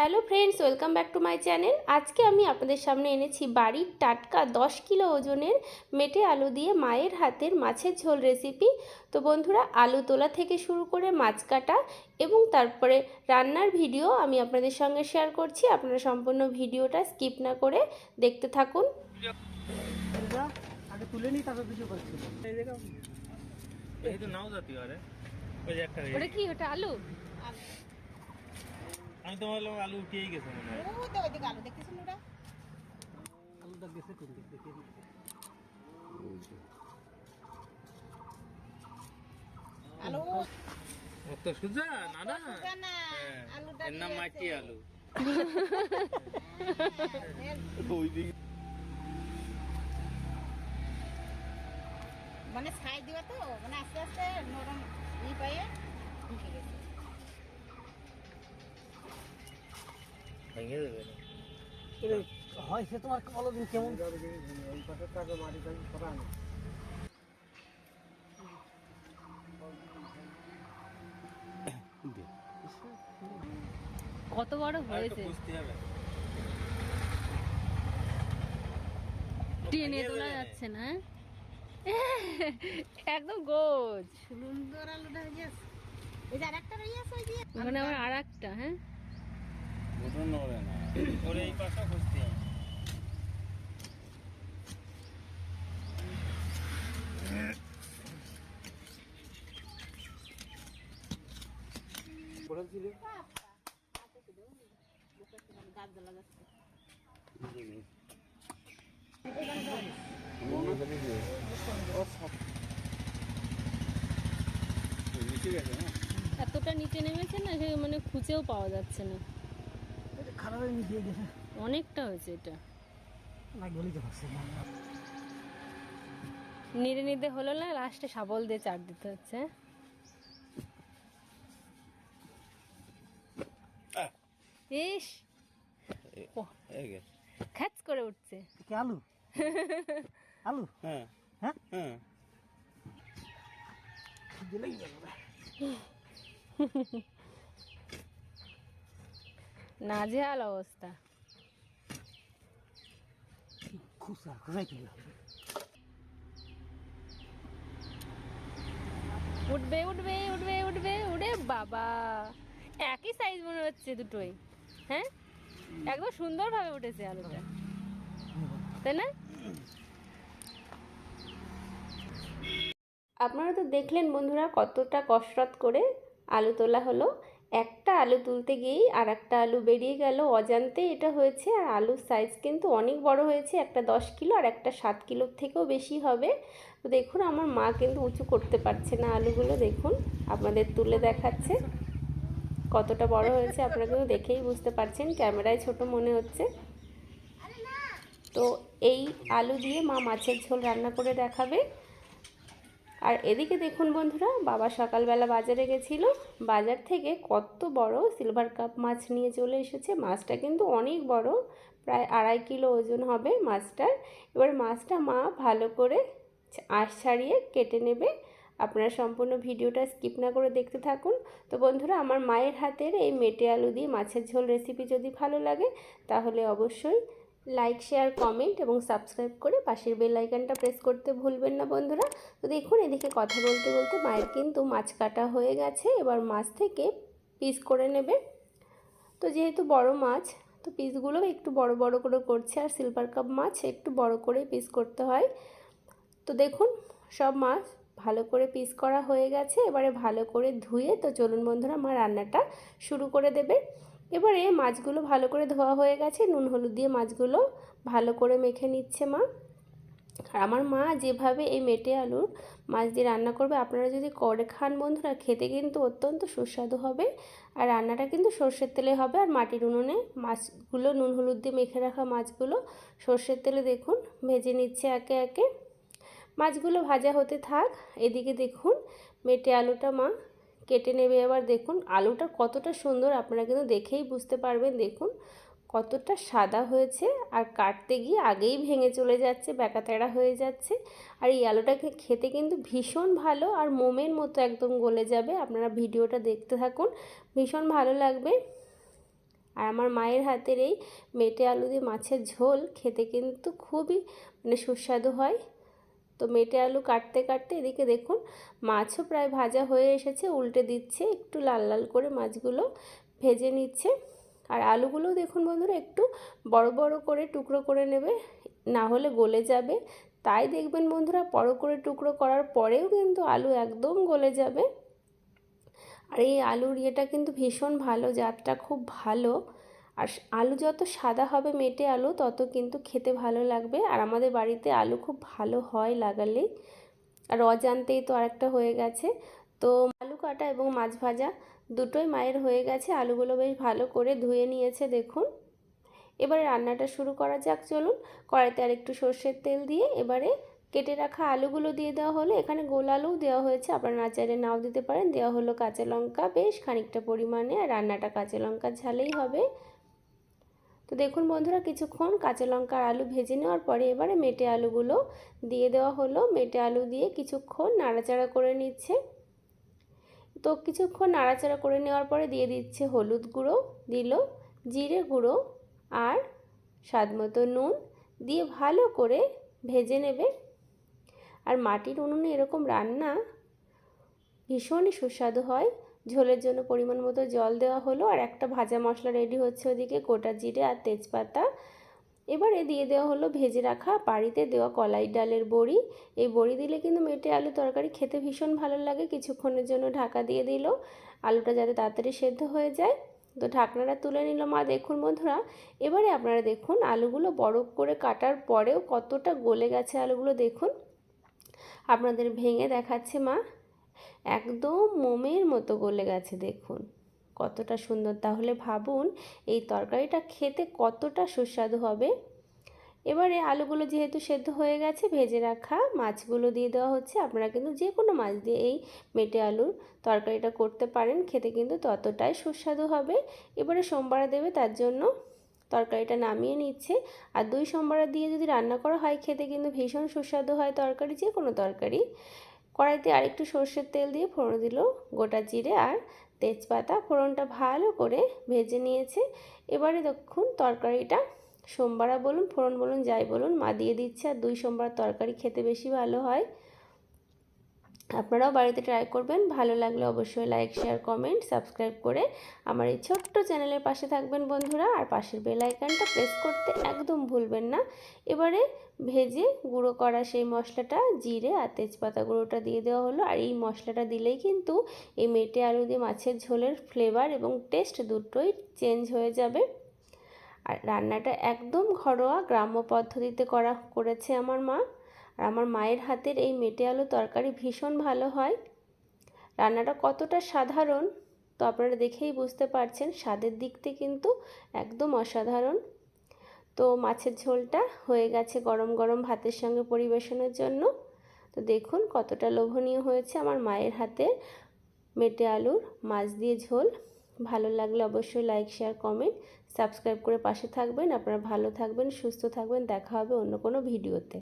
Hello friends welcome back to my channel. আজকে আমি আপনাদের সামনে এনেছি বাড়ির টাটকা দশ কিলো ওজনের মেটে আলু দিয়ে মায়ের হাতের মাছের ঝোল রেসিপি তো বন্ধুরা আলু তোলা থেকে শুরু করে মাছ কাটা এবং তারপরে রান্নার ভিডিও আমি আপনাদের সঙ্গে শেয়ার করছি। আপনারা সম্পূর্ণ ভিডিওটা স্কিপ না করে দেখতে থাকুন। ওটা কি? ওটা আলু? আমি তো ভাবলাম আলু উঠিয়েই গেছে মনে হয়। আলুটা গেছে কোন দিক থেকে? অত সুজা না না হ্যাঁ, এর নাম মাটি আলু। ওই দিকে মানে ছাই দিবা তো মানে আস্তে আস্তে নরম ই পাইয়ে ঢুকে গেছে। ভেঙে দেবে না হয়েছে তোমার কলদিন কেমন কত বড় বুঝতে টেনে তোলা যাচ্ছে না একদম গোজ। সুন্দর আলুটা হয়ে গেছে। ওখানে আবার আর একটা হ্যাঁ? ওটা নড়ে না ওরে এই পাশে খুঁজতে হবে নিচে গেছে না এতটা নিচে নেমেছে না সে মানে খুঁজেও পাওয়া যাচ্ছে না। খারাপ হয়ে মিশিয়ে গেছে। অনেকটা হয়েছে এটা। না গলিতে পারছে না নিড়ে নিতে হলো না লাস্টে শাবল দিয়ে চার দিতে হচ্ছে। ইস। খ্যাচ করে উঠছে। কি আলু? আলু? হ্যাঁ। হ্যাঁ? হ্যাঁ। দিলেই যাবে। নাজেহাল অবস্থা। উঠবে উঠবে উঠবে উঠবে উঠে বাবা। একই সাইজ মনে হচ্ছে দুটোই হ্যাঁ? একদম সুন্দরভাবে উঠেছে আলুটা। তাই না? আপনারা তো দেখলেন বন্ধুরা কতটা কসরত করে আলু তোলা হলো। একটা আলু তুলতে গিয়েই আর একটা আলু বেরিয়ে গেল। অজান্তে এটা হয়েছে, আর আলুর সাইজ কিন্তু অনেক বড় হয়েছে, একটা দশ কিলো আর একটা সাত কিলোর থেকেও বেশি হবে। তো দেখুন, আমার মা কিন্তু উঁচু করতে পারছে না আলুগুলো। দেখুন, আপনাদের তুলে দেখাচ্ছে। কতটা বড় হয়েছে আপনারা কিন্তু দেখেই বুঝতে পারছেন, ক্যামেরায় ছোট মনে হচ্ছে। তো এই আলু দিয়ে মা মাছের ঝোল রান্না করে দেখাবে। আর এদিকে দেখুন বন্ধুরা, বাবা সকালবেলা বাজারে গেছিল। বাজার থেকে কত বড় সিলভার কাপ মাছ নিয়ে চলে এসেছে। মাছটা কিন্তু অনেক বড়, প্রায় আড়াই কিলো ওজন হবে মাছটার। এবার মাছটা মা ভালো করে আঁশ ছাড়িয়ে কেটে নেবে। আপনারা সম্পূর্ণ ভিডিওটা স্কিপ না করে দেখতে থাকুন। তো বন্ধুরা, আমার মায়ের হাতের এই মেটে আলু দিয়ে মাছের ঝোল রেসিপি যদি ভালো লাগে, তাহলে অবশ্যই লাইক শেয়ার কমেন্ট এবং সাবস্ক্রাইব করে পাশের বেল আইকনটা প্রেস করতে ভুলবেন না বন্ধুরা। তো দেখুন, এদিকে কথা বলতে বলতে মায়ের কিন্তু মাছ কাটা হয়ে গেছে। এবার মাছ থেকে পিস করে নেবে। তো যেহেতু বড় মাছ, তো পিসগুলো একটু বড় বড় করে করছে আর সিলভার কাপ মাছ একটু বড় করে পিস করতে হয়। তো দেখুন, সব মাছ ভালো করে পিস করা হয়ে গেছে। এবারে ভালো করে ধুয়ে তো চলুন বন্ধুরা, মা রান্নাটা শুরু করে দেবে। এবারে মাছগুলো ভালো করে ধোয়া হয়ে গেছে। নুন, হলুদ দিয়ে মাছগুলো ভালো করে মেখে নিচ্ছে মা। আর আমার মা যেভাবে এই মেটে আলুর মাছ দিয়ে রান্না করবে, আপনারা যদি করে খান বন্ধুরা, খেতে কিন্তু অত্যন্ত সুস্বাদু হবে। আর রান্নাটা কিন্তু সর্ষের তেলে হবে। আর মাটির উনুনে মাছগুলো, নুন, হলুদ দিয়ে মেখে রাখা মাছগুলো সর্ষের তেলে দেখুন, ভেজে নিচ্ছে একে একে। মাছগুলো ভাজা হতে থাক। এদিকে দেখুন, মেটে আলুটা মা কেটে নেবে এবার দেখুন, আলুটা কতটা সুন্দর আপনারা কিন্তু দেখেই বুঝতে পারবেন। দেখুন কতটা সাদা হয়েছে আর কাটতে গিয়ে আগেই ভেঙে চলে যাচ্ছে ব্যাকাতেড়া হয়ে যাচ্ছে। আর এই আলুটাকে খেতে কিন্তু ভীষণ ভালো আর মোমের মতো একদম গলে যাবে। আপনারা ভিডিওটা দেখতে থাকুন, ভীষণ ভালো লাগবে। আর আমার মায়ের হাতের এই মেটে আলু দিয়ে মাছের ঝোল খেতে কিন্তু খুবই মানে সুস্বাদু হয়। তো মেটে আলু কাটতে কাটতে এদিকে দেখুন, মাছও প্রায় ভাজা হয়ে এসেছে, উল্টে দিচ্ছে, একটু লাল লাল করে মাছগুলো ভেজে নিচ্ছে। আর আলুগুলোও দেখুন বন্ধুরা, একটু বড় বড় করে টুকরো করে নেবে, না হলে গলে যাবে। তাই দেখবেন বন্ধুরা, বড় করে টুকরো করার পরেও কিন্তু আলু একদম গলে যাবে। আর এই আলুর ইয়েটা কিন্তু ভীষণ ভালো, জাতটা খুব ভালো। আর আলু যত সাদা হবে মেটে আলু, তত কিন্তু খেতে ভালো লাগবে। আর আমাদের বাড়িতে আলু খুব ভালো হয় লাগালেই আর অজান্তেই তো আরেকটা হয়ে গেছে। তো আলু কাটা এবং মাছ ভাজা দুটোই মায়ের হয়ে গেছে। আলুগুলো বেশ ভালো করে ধুয়ে নিয়েছে, দেখুন। এবারে রান্নাটা শুরু করা যাক, চলুন। কড়াইতে আর একটু সর্ষের তেল দিয়ে এবারে কেটে রাখা আলুগুলো দিয়ে দেওয়া হলো। এখানে গোল আলুও দেওয়া হয়েছে, আপনারা না চাইলে নাও দিতে পারেন। দেওয়া হলো কাঁচা লঙ্কা, বেশ খানিকটা পরিমাণে। আর রান্নাটা কাঁচা লঙ্কা ঝালেই হবে। তো দেখুন বন্ধুরা, কিছুক্ষণ কাঁচা লঙ্কা আর আলু ভেজে নেওয়ার পরে এবারে মেটে আলুগুলো দিয়ে দেওয়া হলো। মেটে আলু দিয়ে কিছুক্ষণ নাড়াচাড়া করে নিচ্ছে। তো কিছুক্ষণ নাড়াচাড়া করে নেওয়ার পরে দিয়ে দিচ্ছে হলুদ গুঁড়ো, দিল জিরে গুঁড়ো আর স্বাদ মতো নুন দিয়ে ভালো করে ভেজে নেবে। আর মাটির উনুনে এরকম রান্না ভীষণই সুস্বাদু হয়। ঝোলের জন্য পরিমাণ মতো জল দেওয়া হলো আর একটা ভাজা মশলা রেডি হচ্ছে ওদিকে, গোটা জিরে আর তেজপাতা। এবারে দিয়ে দেওয়া হলো ভেজে রাখা বাড়িতে দেওয়া কলাই ডালের বড়ি। এই বড়ি দিলে কিন্তু মেটে আলু তরকারি খেতে ভীষণ ভালো লাগে। কিছুক্ষণের জন্য ঢাকা দিয়ে দিল। আলুটা যাতে তাড়াতাড়ি সেদ্ধ হয়ে যায়। তো ঢাকনাটা তুলে নিল মা। দেখুন বন্ধুরা, এবারে আপনারা দেখুন আলুগুলো বড় করে কাটার পরেও কতটা গলে গেছে আলুগুলো। দেখুন, আপনাদের ভেঙে দেখাচ্ছে মা। একদম মোমের মতো গলে গেছে, দেখুন। কতটা সুন্দর। তাহলে ভাবুন, এই তরকারিটা খেতে কতটা সুস্বাদু হবে। এবারে আলুগুলো যেহেতু সেদ্ধ হয়ে গেছে, ভেজে রাখা মাছগুলো দিয়ে দেওয়া হচ্ছে। আপনারা কিন্তু যে কোনো মাছ দিয়ে এই মেটে আলুর তরকারিটা করতে পারেন। খেতে কিন্তু ততটাই সুস্বাদু হবে। এবারে সোমবার দেবে, তার জন্য তরকারিটা নামিয়ে নিচ্ছে। আর দুই সোমবার দিয়ে যদি রান্না করা হয়, খেতে কিন্তু ভীষণ সুস্বাদু হয় তরকারি যে কোনো তরকারি। কড়াইতে আরেকটু সর্ষের তেল দিয়ে ফোড়ন দিল। গোটা জিরে আর তেজপাতা ফোড়নটা ভালো করে ভেজে নিয়েছে। এবারে দেখুন তরকারিটা। সোমবারা বলুন, ফোড়ন বলুন, যাই বলুন, মা দিয়ে দিচ্ছে আর দুই সোমবার তরকারি খেতে বেশি ভালো হয়। আপনারাও বাড়িতে ট্রাই করবেন। ভালো লাগলে অবশ্যই লাইক শেয়ার কমেন্ট সাবস্ক্রাইব করে আমার এই ছোট্ট চ্যানেলের পাশে থাকবেন বন্ধুরা। আর পাশের বেল আইকনটা প্রেস করতে একদম ভুলবেন না। এবারে ভেজে গুঁড়ো করা সেই মশলাটা, জিরে আর তেজপাতা গুঁড়োটা দিয়ে দেওয়া হলো। আর এই মশলাটা দিলেই কিন্তু এই মেটে আলু দিয়ে মাছের ঝোলের ফ্লেভার এবং টেস্ট দুটোই চেঞ্জ হয়ে যাবে। আর রান্নাটা একদম ঘরোয়া, গ্রাম্য পদ্ধতিতে করা করেছে আমার মা। আর আমার মায়ের হাতের এই মেটে আলু তরকারি ভীষণ ভালো হয়। রান্নাটা কতটা সাধারণ, তো আপনারা দেখেই বুঝতে পারছেন, স্বাদের দিক থেকে কিন্তু একদম অসাধারণ। তো মাছের ঝোলটা হয়ে গেছে গরম গরম ভাতের সঙ্গে পরিবেশনের জন্য। তো দেখুন কতটা লোভনীয় হয়েছে আমার মায়ের হাতে মেটে আলুর মাছ দিয়ে ঝোল। ভালো লাগলে অবশ্যই লাইক, শেয়ার, কমেন্ট, সাবস্ক্রাইব করে পাশে থাকবেন। আপনারা ভালো থাকবেন, সুস্থ থাকবেন। দেখা হবে অন্য কোনো ভিডিওতে।